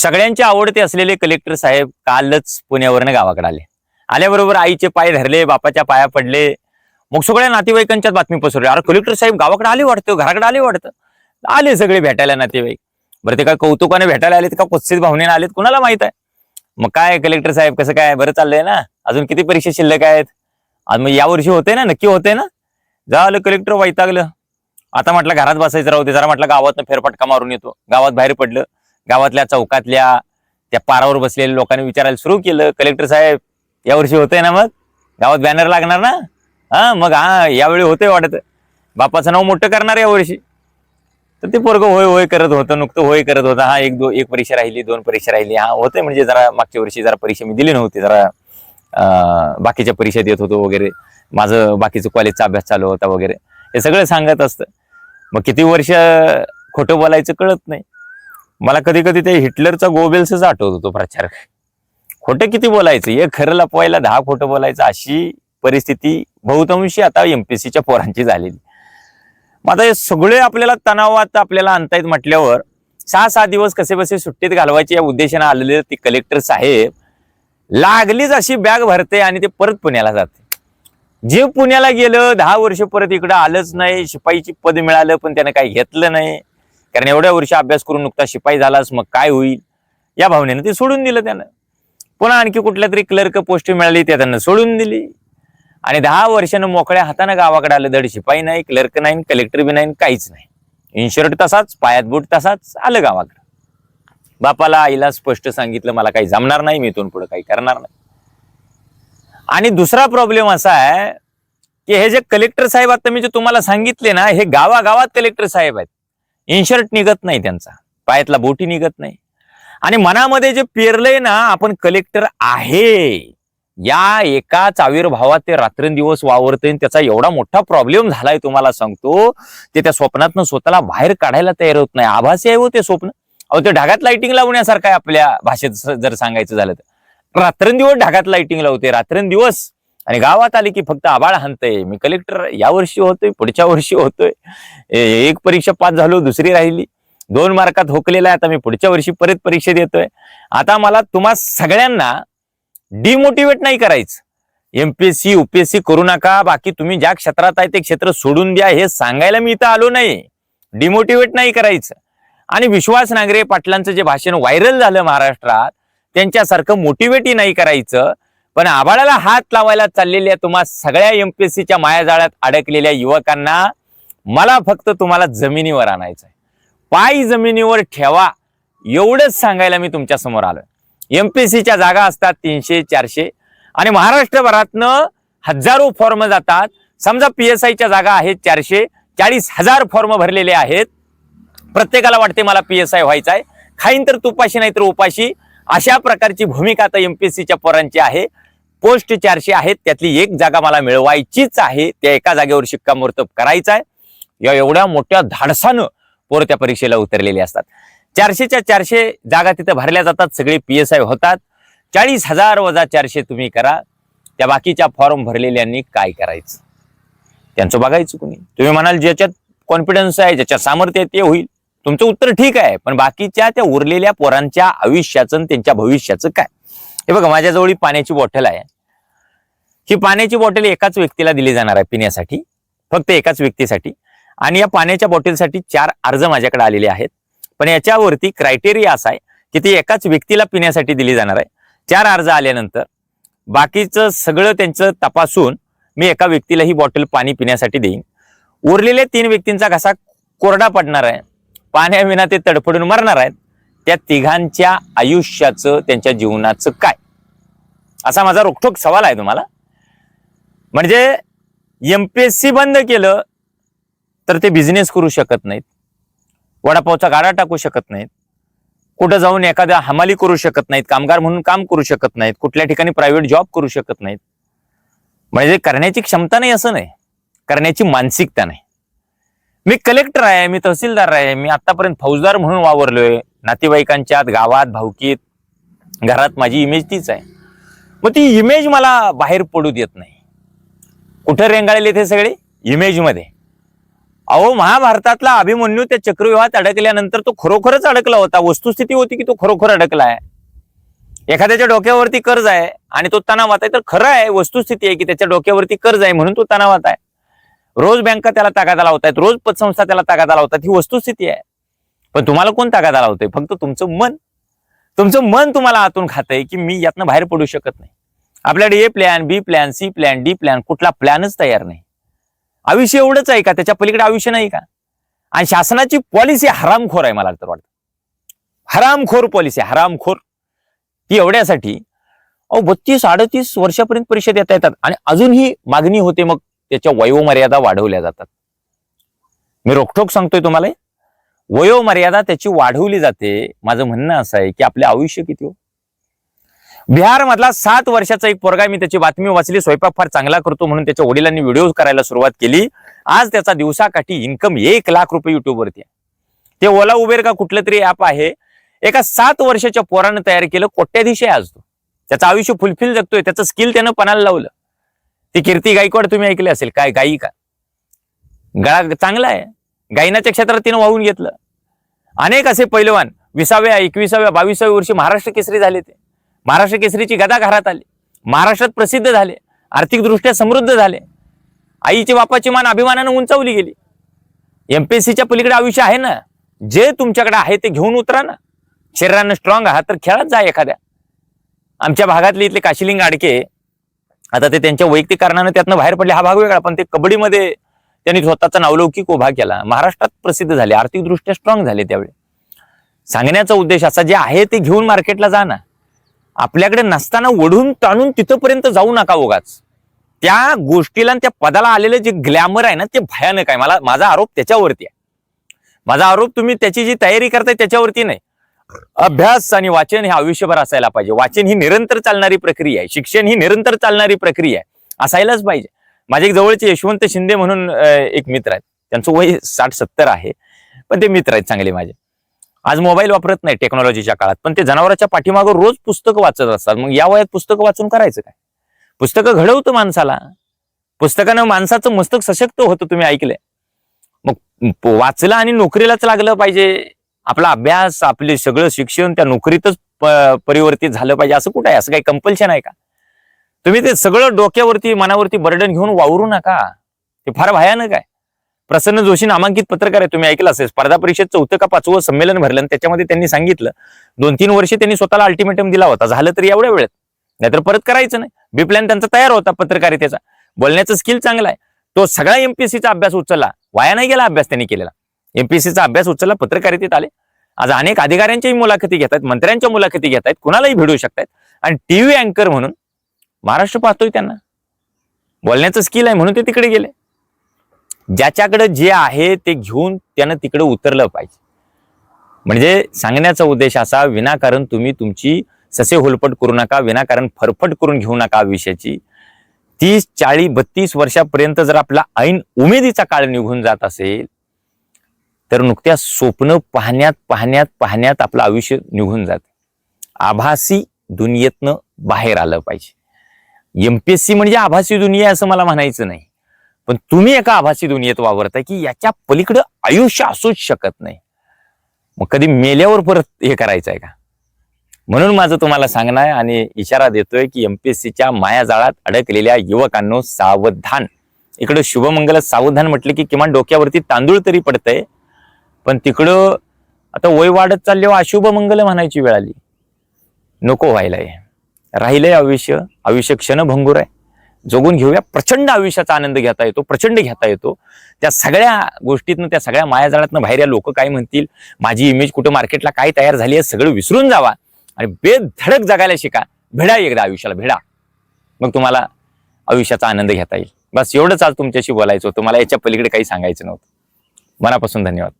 सगळ्यांचे आवडते असलेले कलेक्टर साहेब कालच पुण्यावरनं गावाकडे आले. आल्याबरोबर आईचे पाय धरले बापाच्या पाया पडले. मग सगळ्या नातेवाईकांच्याच बातमी पसरली. अरे कलेक्टर साहेब गावाकडे आले वाटतं घराकडे आले वाटतं. आले सगळे भेटायला नातेवाईक. बरं ते काय कौतुकाने भेटायला आलेत का कुत्सित भावनेने आलेत कुणाला माहीत आहे? मग काय कलेक्टर साहेब कसं काय? बरं चाललंय ना? अजून किती परीक्षा शिल्लक आहेत? आज मग यावर्षी होते ना? नक्की होते ना? झालं कलेक्टर वैतागलं. आता म्हटलं घरात बसायचं राहू दे. जरा म्हटलं गावात फेरफटका मारून येतो. गावात बाहेर पडलं. गावातल्या चौकातल्या त्या पारावर बसलेल्या लोकांनी विचारायला सुरू केलं. कलेक्टर साहेब यावर्षी होतंय ना मग? गावात बॅनर लागणार ना? हा मग हा यावेळी होतंय वाटत. बापाचं नाव मोठं करणार यावर्षी तर ते पोरग होय होय करत होतं नुकतं होय करत होतं. हा एक दो एक परीक्षा राहिली दोन परीक्षा राहिली. हा होते म्हणजे जरा मागच्या वर्षी जरा परीक्षा मी दिली नव्हती. जरा बाकीच्या परीक्षा देत होतो वगैरे. माझं बाकीचं कॉलेजचा अभ्यास चालू होता वगैरे. हे सगळं सांगत असतं. मग किती वर्ष खोटं बोलायचं कळत नाही. मला कधी कधी ते हिटलरचा गोबेल्सच आठवत होतो प्रचार. खोटं किती बोलायचं? एक खरं लपवायला दहा खोटं बोलायचं अशी परिस्थिती बहुतांशी आता एमपीसीच्या पोरांची झालेली. मग आता हे सगळे आपल्याला तणावात आपल्याला आणतायत म्हटल्यावर सहा सहा दिवस कसे बसे सुट्टीत घालवायचे या उद्देशाने आलेले ते कलेक्टर साहेब लागलीच अशी बॅग भरते आणि ते परत पुण्याला जाते. जे पुण्याला गेलं दहा वर्ष परत इकडं आलंच नाही शिपाईची पद मिळालं पण त्यानं काही घेतलं नाही. कारण एवढ्या वर्ष अभ्यास करून नुकता शिपाई झालास मग काय होईल? या भावनेनं ते सोडून दिलं त्यानं. पुन्हा आणखी कुठल्या तरी क्लर्क पोस्ट मिळाली त्या त्यांना सोडून दिली. आणि दहा वर्षानं मोकळ्या हातानं गावाकडे आलं धड शिपाई नाही क्लर्क नाही कलेक्टर बी नाही काहीच नाही. इन्शर्ट तसाच पायात बूट तसाच आलं गावाकडे. बापाला आईला स्पष्ट सांगितलं मला काही जमणार नाही मी इथून पुढे काही करणार नाही. आणि दुसरा प्रॉब्लेम असा आहे की हे जे कलेक्टर साहेब आता मी जे तुम्हाला सांगितले ना हे गावागावात कलेक्टर साहेब आहेत. इन्शर्ट निघत नाही त्यांचा. पायातला बोटी निघत नाही. आणि मनामध्ये जे पेरलंय ना आपण कलेक्टर आहे. या एकाच आविर्भावात ते रात्रंदिवस वावरते त्याचा एवढा मोठा प्रॉब्लेम झालाय तुम्हाला सांगतो ते त्या स्वप्नातनं स्वतःला बाहेर काढायला तयार होत नाही. आभासी आहे हो ते स्वप्न. अहो ते ढगात लाइटिंग लावण्यासारखं आहे आपल्या भाषेत जर सांगायचं झालं तर. रात्रंदिवस ढगात लाइटिंग लावते. रात्रंदिवस आणि गावात आले की फक्त आबाळ हाणतंय. मी कलेक्टर या वर्षी होतोय पुढच्या वर्षी होतोय. एक परीक्षा पास झालो दुसरी राहिली. दोन मार्कात होकलेला आहे आता मी पुढच्या वर्षी परत परीक्षा देतोय. आता मला तुम्हा सगळ्यांना डिमोटिवेट नाही करायचं. एमपीएससी युपीएससी करू नका बाकी तुम्ही ज्या क्षेत्रात आहे ते क्षेत्र सोडून द्या हे सांगायला मी इथं आलो नाही. डिमोटिवेट नाही करायचं. आणि विश्वास नांगरे पाटलांचं जे भाषण व्हायरल झालं महाराष्ट्रात त्यांच्यासारखं मोटिवेटही नाही करायचं. पण आभाळाला हात लावायला चाललेल्या तुम्हा सगळ्या एमपीएससीच्या मायाजाळ्यात अडकलेल्या युवकांना मला फक्त तुम्हाला जमिनीवर आणायचं आहे पाय जमिनीवर ठेवा एवढंच सांगायला मी तुमच्यासमोर आलोय. एमपीएससीच्या जागा असतात तीनशे चारशे आणि महाराष्ट्रभरातनं हजारो फॉर्म जातात. समजा पी एस आयच्या जागा आहेत चारशे चाळीस हजार फॉर्म भरलेले आहेत. प्रत्येकाला वाटते मला पी एस आय व्हायचं आहे खाईन तर तुपाशी नाही तर उपाशी. अशा प्रकारची भूमिका आता एमपीएससीच्या पोरांची आहे. पोस्ट चारशे आहेत त्यातली एक जागा मला मिळवायचीच आहे. त्या एका जागेवर शिक्कामोर्तब करायचा आहे. या एवढ्या मोठ्या धाडसानं पोर त्या परीक्षेला उतरलेले असतात. चारशेच्या चारशे जागा तिथं भरल्या जातात सगळे पीएसआय होतात. चाळीस हजार वजा चारशे तुम्ही करा. त्या बाकीच्या फॉर्म भरलेल्यांनी काय करायचं? त्यांचं बघायचं कुणी. तुम्ही म्हणाल ज्याच्यात कॉन्फिडन्स आहे ज्याच्यात सामर्थ्य आहे ते होईल. तुमचं उत्तर ठीक आहे पण बाकीच्या त्या उरलेल्या पोरांच्या आयुष्याचं आणि त्यांच्या भविष्याचं काय? हे बघा माझ्याजवळ पाण्याची बॉटल आहे. ही पाण्याची बॉटल एकाच व्यक्तीला दिली जाणार आहे पिण्यासाठी फक्त एकाच व्यक्तीसाठी. आणि या पाण्याच्या बॉटलसाठी चार अर्ज माझ्याकडे आलेले आहेत. पण याच्यावरती क्रायटेरिया असा आहे की ती एकाच व्यक्तीला पिण्यासाठी दिली जाणार आहे. चार अर्ज आल्यानंतर बाकीचं सगळं त्यांचं तपासून मी एका व्यक्तीला ही बॉटल पाणी पिण्यासाठी देईन. उरलेल्या तीन व्यक्तींचा घसा कोरडा पडणार आहे. पाण्याविना ते तडफडून मरणार आहेत. त्या तिघांच्या आयुष्याचं त्यांच्या जीवनाचं काय? असा माझा रोखठोक सवाल आहे तुम्हाला. म्हणजे एमपीएससी बंद केलं तर ते बिझनेस करू शकत नाहीत. वडापावचा गाडा टाकू शकत नाहीत. कुठं जाऊन एखाद्या हमाली करू शकत नाहीत कामगार म्हणून काम करू शकत नाहीत कुठल्या ठिकाणी प्रायव्हेट जॉब करू शकत नाहीत. म्हणजे करण्याची क्षमता नाही असं नाही. करण्याची मानसिकता नाही. मी कलेक्टर आहे मी तहसीलदार आहे मी आतापर्यंत फौजदार म्हणून वावरलोय. नातेवाईकांच्यात गावात भावकीत घरात माझी इमेज तीच आहे. मग ती इमेज मला बाहेर पडू देत नाही. कुठं रेंगाळले ते सगळे? इमेजमध्ये अहो महाभारतातला अभिमन्यू त्या चक्रव्यूहात अडकल्यानंतर तो खरोखरच अडकला होता. वस्तुस्थिती होती की तो खरोखर अडकला आहे एखाद्याच्या डोक्यावरती कर्ज आहे आणि तो तणावात आहे. तर खरं आहे वस्तुस्थिती आहे की त्याच्या डोक्यावरती कर्ज आहे म्हणून तो तणावात आहे. रोज बँका त्याला तागादा लावतायत रोज पतसंस्था त्याला तागादा लावतात ही वस्तुस्थिती आहे. पण तुम्हाला कोण तागादा लावतंय? फक्त तुमचं मन. तुमचं मन तुम्हाला आतून खातंय की मी यातनं बाहेर पडू शकत नाही. आपल्याकडे A plan B plan C plan D plan कुठला प्लॅनच तयार नाही. आयुष्य एवढंच आहे का? त्याच्या पलीकडे आयुष्य नाही का? आणि शासनाची पॉलिसी हरामखोर आहे मला तर वाटतं. हरामखोर पॉलिसी हरामखोर. ती एवढ्यासाठी अहो बत्तीस अडतीस वर्षापर्यंत परीक्षा देता येतात. आणि अजूनही मागणी होते मग त्याच्या वयोमर्यादा वाढवल्या जातात. मी रोखठोक सांगतोय तुम्हाला. वयोमर्यादा त्याची वाढवली जाते. माझं म्हणणं असं आहे की आपले आयुष्य किती हो? बिहार मधला सात वर्षाचा एक पोरगा मी त्याची बातमी वाचली स्वयंपाक फार चांगला करतो म्हणून त्याच्या वडिलांनी व्हिडिओ करायला सुरुवात केली. आज त्याचा दिवसाकाठी इन्कम एक लाख रुपये युट्यूबवरती आहे. ते ओला उबेर का कुठलं तरी ऍप आहे. एका सात वर्षाच्या पोरानं तयार केलं कोट्याधीश आहे आज तो. त्याचं आयुष्य फुलफिल जगतोय त्याचं स्किल त्यानं पणाला लावलं. ती कीर्ती गायकवाड तुम्ही ऐकले असेल काय गायिका? गळा चांगला आहे. गायनाच्या क्षेत्रात तिनं वाहून घेतलं. अनेक असे पैलवान विसाव्या एकविसाव्या बावीसाव्या वर्षी महाराष्ट्र केसरी झाले ते. महाराष्ट्र केसरीची गदा घरात आली. महाराष्ट्रात प्रसिद्ध झाले. आर्थिकदृष्ट्या समृद्ध झाले. आईची बापाची मान अभिमानानं उंचावली गेली. एमपीएससीच्या पलीकडे आयुष्य आहे ना? जे तुमच्याकडे आहे ते घेऊन उतरा ना. शरीरानं स्ट्रॉंग आहात तर खेळत जा एखाद्या. आमच्या भागातले इथले काशिलिंग आडके आता ते त्यांच्या वैयक्तिक कारणानं त्यातनं बाहेर पडले हा भाग वेगळा पण ते कबड्डीमध्ये त्यांनी स्वतःचा नावलौकिक उभा केला. महाराष्ट्रात प्रसिद्ध झाले आर्थिकदृष्ट्या स्ट्रॉंग झाले त्यावेळी. सांगण्याचा उद्देश असा जे आहे ते घेऊन मार्केटला जा ना. आपल्याकडे नसताना ओढून ताणून तिथंपर्यंत जाऊ नका उगाच. त्या गोष्टीला त्या पदाला आलेलं जे ग्लॅमर आहे ना ते भयानक आहे. मला माझा आरोप त्याच्यावरती आहे. माझा आरोप तुम्ही त्याची जी तयारी करताय त्याच्यावरती नाही. अभ्यास आणि वाचन हे आयुष्यभर असायला पाहिजे. वाचन ही निरंतर चालणारी प्रक्रिया आहे. शिक्षण ही निरंतर चालणारी प्रक्रिया आहे. असायलाच पाहिजे. माझे एक जवळचे यशवंत शिंदे म्हणून एक मित्र आहेत. त्यांचं वय साठ सत्तर आहे. पण ते मित्र आहेत चांगले माझे. आज मोबाईल वापरत नाही टेक्नॉलॉजीच्या काळात पण ते जनावरांच्या पाठीमागं रोज पुस्तकं वाचत असतात. मग या वयात पुस्तकं वाचून करायचं काय? पुस्तकं घडवतं माणसाला. पुस्तकानं माणसाचं मस्तक सशक्त होतं तुम्ही ऐकलंय. मग वाचलं आणि नोकरीलाच लागलं पाहिजे. आपला अभ्यास आपले सगळं शिक्षण त्या नोकरीतच परिवर्तित झालं पाहिजे. असं कुठं आहे? असं काही कंपल्शन आहे का? तुम्ही ते सगळं डोक्यावरती मनावरती बर्डन घेऊन वावरू नका. ते फार भयानक आहे. प्रसन्न जोशी नामांकित पत्रकार आहे. तुम्ही ऐकलं असेल. स्पर्धा परिषद चौथं का पाचवं संमेलन भरलं. आणि त्याच्यामध्ये त्यांनी सांगितलं दोन तीन वर्षे त्यांनी स्वतःला अल्टिमेटम दिला होता. झालं तरी एवढ्या वेळेत. नाहीतर परत करायचं नाही. बी प्लॅन त्यांचा तयार होता पत्रकारितेचा. बोलण्याचं स्किल चांगला आहे. तो सगळा एमपीएससीचा अभ्यास उचलला. वाया नाही गेला अभ्यास त्यांनी केलेला. एमपीसीचा अभ्यास उचलला पत्रकारितेत आले. आज अनेक अधिकाऱ्यांच्याही मुलाखती घेत आहेत मंत्र्यांच्या मुलाखती घेत आहेत कुणालाही भेटू शकतात आणि टीव्ही अँकर म्हणून महाराष्ट्र पाहतोय त्यांना. बोलण्याचं स्किल आहे म्हणून ते तिकडे गेले. ज्याच्याकडे जे आहे ते घेऊन त्यानं तिकडे उतरलं पाहिजे. म्हणजे सांगण्याचा उद्देश असा विनाकारण तुम्ही तुमची ससे होलपट करू नका विनाकारण फरफट करून घेऊ नका विषयाची. तीस चाळीस बत्तीस वर्षापर्यंत जर आपला ऐन उमेदीचा काळ निघून जात असेल तर नुकत्या स्वप्न पाहण्यात पाहण्यात पाहण्यात आपलं आयुष्य निघून जाते. आभासी दुनियेतनं बाहेर आलं पाहिजे. एमपीएससी म्हणजे आभासी दुनिया असं मला म्हणायचं नाही. पण तुम्ही एका आभासी दुनियेत वावरताय की याच्या पलीकडं आयुष्य असूच शकत नाही. मग कधी मेल्यावर परत हे करायचं आहे का? म्हणून माझं तुम्हाला सांगणं आहे आणि इशारा देतोय की एमपीएससीच्या मायाजाळात अडकलेल्या युवकांनो सावधान. इकडं शुभमंगल सावधान म्हटलं की किमान डोक्यावरती तांदूळ तरी पडतंय. पण तिकडं आता वय वाढत चालल्यावर अशुभ मंगल म्हणायची वेळ आली. नको व्हायलाय राहिलंय आयुष्य आयुष्य क्षणभंगूर आहे. जगून घेऊया प्रचंड आयुष्याचा आनंद घेता येतो प्रचंड घेता येतो. त्या सगळ्या गोष्टीतनं त्या सगळ्या मायाजाळातनं बाहेर या लोक काय म्हणतील? माझी इमेज कुठं मार्केटला काय तयार झाली आहे? सगळं विसरून जावा आणि बेधडक जगायला शिका. भिडा एकदा आयुष्याला भिडा. मग तुम्हाला आयुष्याचा आनंद घेता येईल. बस एवढंच आज तुमच्याशी बोलायचं होतं. मला याच्या पलीकडे काही सांगायचं नव्हतं. मनापासून धन्यवाद.